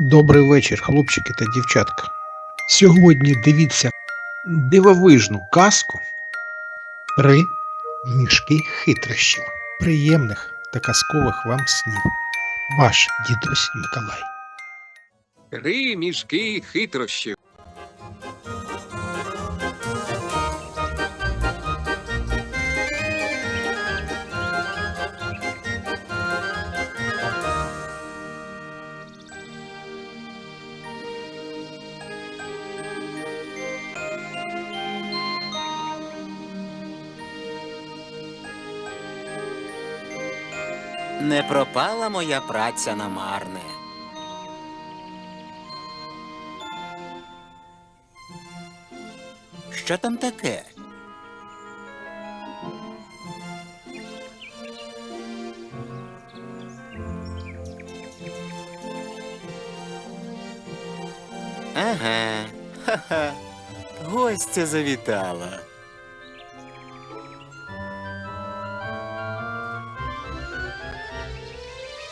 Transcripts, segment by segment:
Добрий вечір, хлопчики та дівчатка. Сьогодні дивіться дивовижну казку Три мішки хитрощів. Приємних та казкових вам снів. Ваш дідусь Миколай. Три мішки хитрощів. Не пропала моя праця на марне. Що там таке? Ага, ха-ха. Гостя завітала.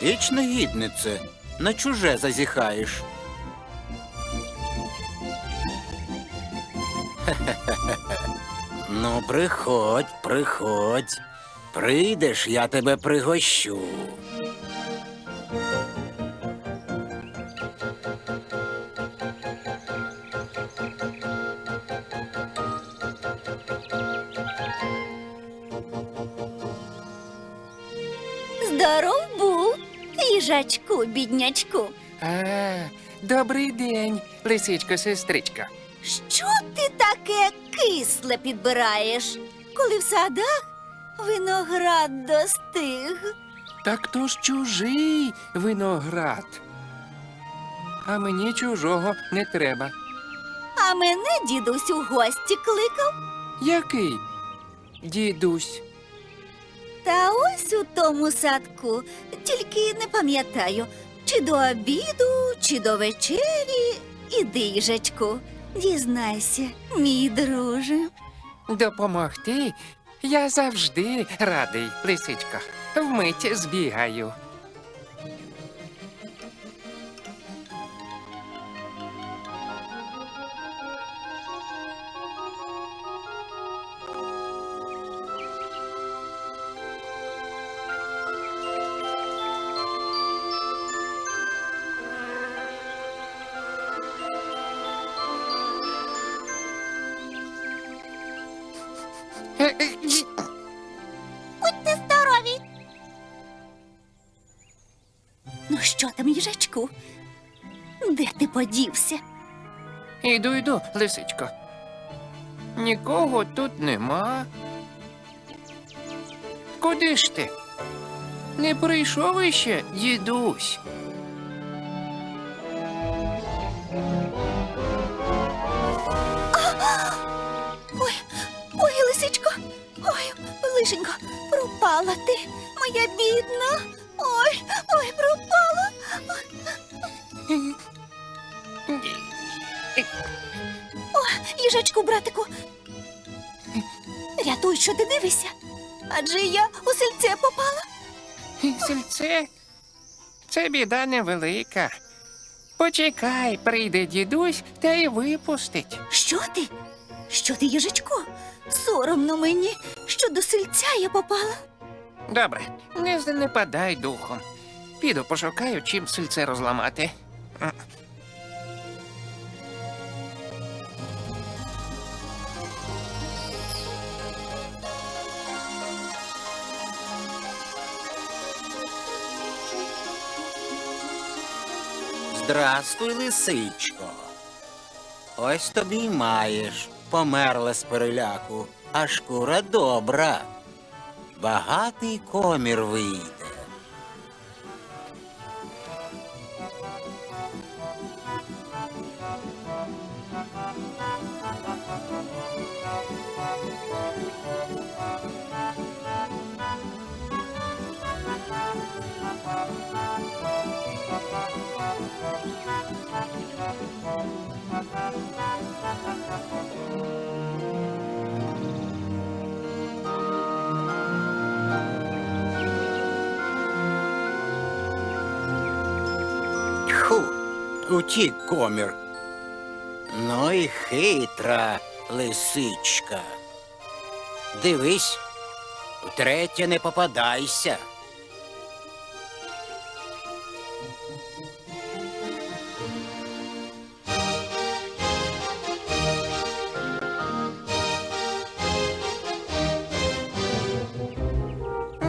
Іч негіднице, на чуже зазіхаєш. ну, приходь, приходь. Прийдеш, я тебе пригощу. Здоров був, їжачку, біднячку. А, добрий день, лисичко, сестричко. Що ти таке кисле підбираєш, коли в садах виноград достиг? Так то ж чужий виноград. А мені чужого не треба. А мене дідусь у гості кликав. Який? Дідусь. Та ось у тому садку, тільки не пам'ятаю, чи до обіду, чи до вечері. Іди, їжачку, дізнайся, мій друже. Допомогти я завжди радий, лисичка. Вмить збігаю. Будьте здорові. Ну що там, їжачку? Де ти подівся? Іду, йду, лисичко. Нікого тут нема. Куди ж ти? Не прийшов іще, дідусь. Лишенько, пропала ти, моя бідна. Ой, ой, пропала. О, їжачку, братику. Рятуй, що ти дивишся. Адже я у сельце попала. Сільце, це біда невелика. Почекай, прийде дідусь та й випустить. Що ти? Що ти, їжачку? Соромно мені, що до сельця я попала. Добре, не занепадай духом. Піду пошукаю, чим сільце розламати. Здрастуй, лисичко. Ось тобі й маєш. Померла з переляку, а шкура добра. Багатий комір вийде. Утік комір. Ну і хитра лисичка. Дивись, втретє не попадайся.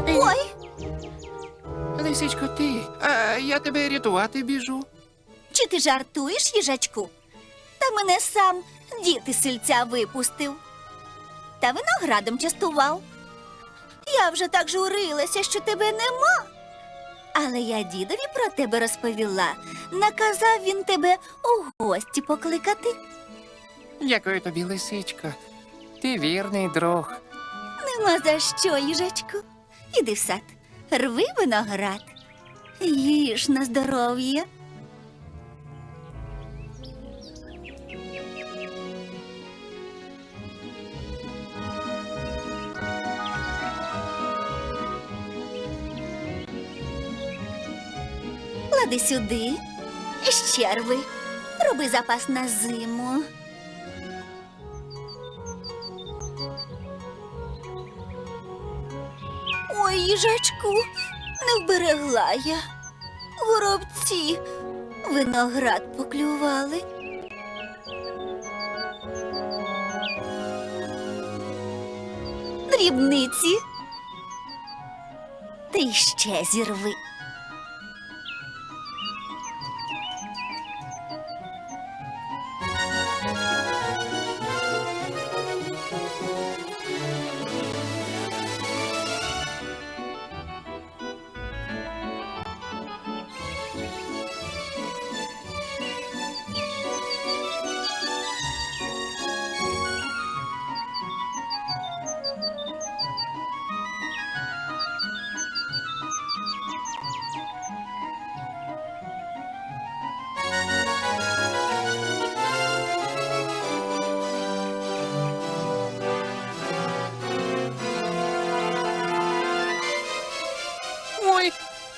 Ой, Лисичко, ти, а я тебе рятувати біжу. Ти жартуєш, їжачку? Та мене сам дід із сельця випустив. Та виноградом частував. Я вже так журилася, що тебе нема. Але я дідові про тебе розповіла. Наказав він тебе у гості покликати. Дякую тобі, лисичко. Ти вірний друг. Нема за що, їжачку. Іди в сад, рви виноград. Їж на здоров'я. Клади сюди. Ще рви. Роби запас на зиму. Ой, їжачку, не вберегла я. Горобці виноград поклювали. Дрібниці. Ти ще зірви.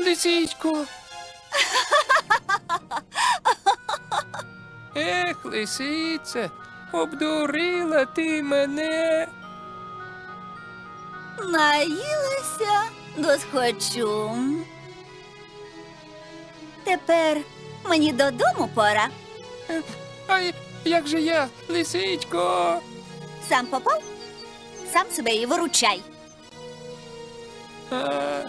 Лисичко. Ех, лисице, обдурила ти мене. Наїлася досхочу. Тепер мені додому пора. Ай, як же я, лисичко? Сам попав, сам себе і виручай. А,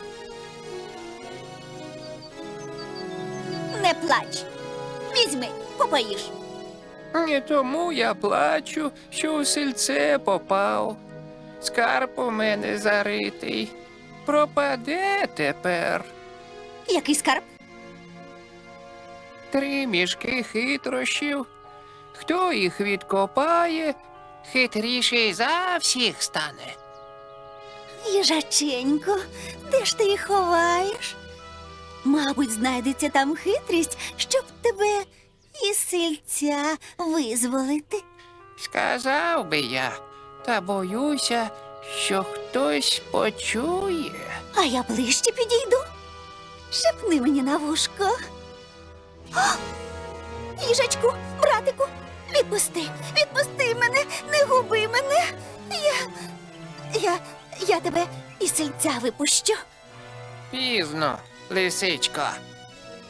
Не плач. Візьми, попоїш. не тому я плачу, що у сельце попав. Скарб у мене заритий. Пропаде тепер. Який скарб? Три мішки хитрощів. Хто їх відкопає, хитріший за всіх стане. Їжаченько, де ж ти їх ховаєш? Мабуть, знайдеться там хитрість, щоб тебе із сильця визволити. Сказав би я, та боюся, що хтось почує. А я ближче підійду. Шепни мені на вушко. О! Їжачку, братику, відпусти, відпусти мене, не губи мене. Я. Я. Я тебе із сельця випущу. Пізно, лисичко.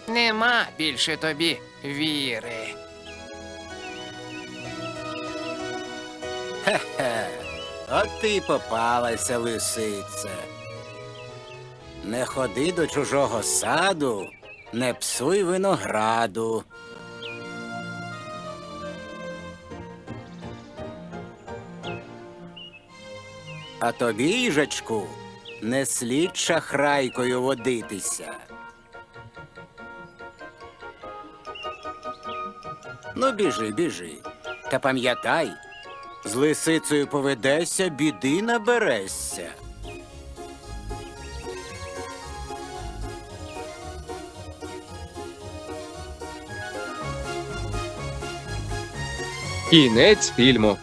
Нема більше тобі віри. Хе, от ти й попалася, лисице. Не ходи до чужого саду, не псуй винограду. А тобі, їжачку, не слід шахрайкою водитися. Ну, біжи, біжи. Та пам'ятай, з лисицею поведешся, біди наберешся. Кінець фільму.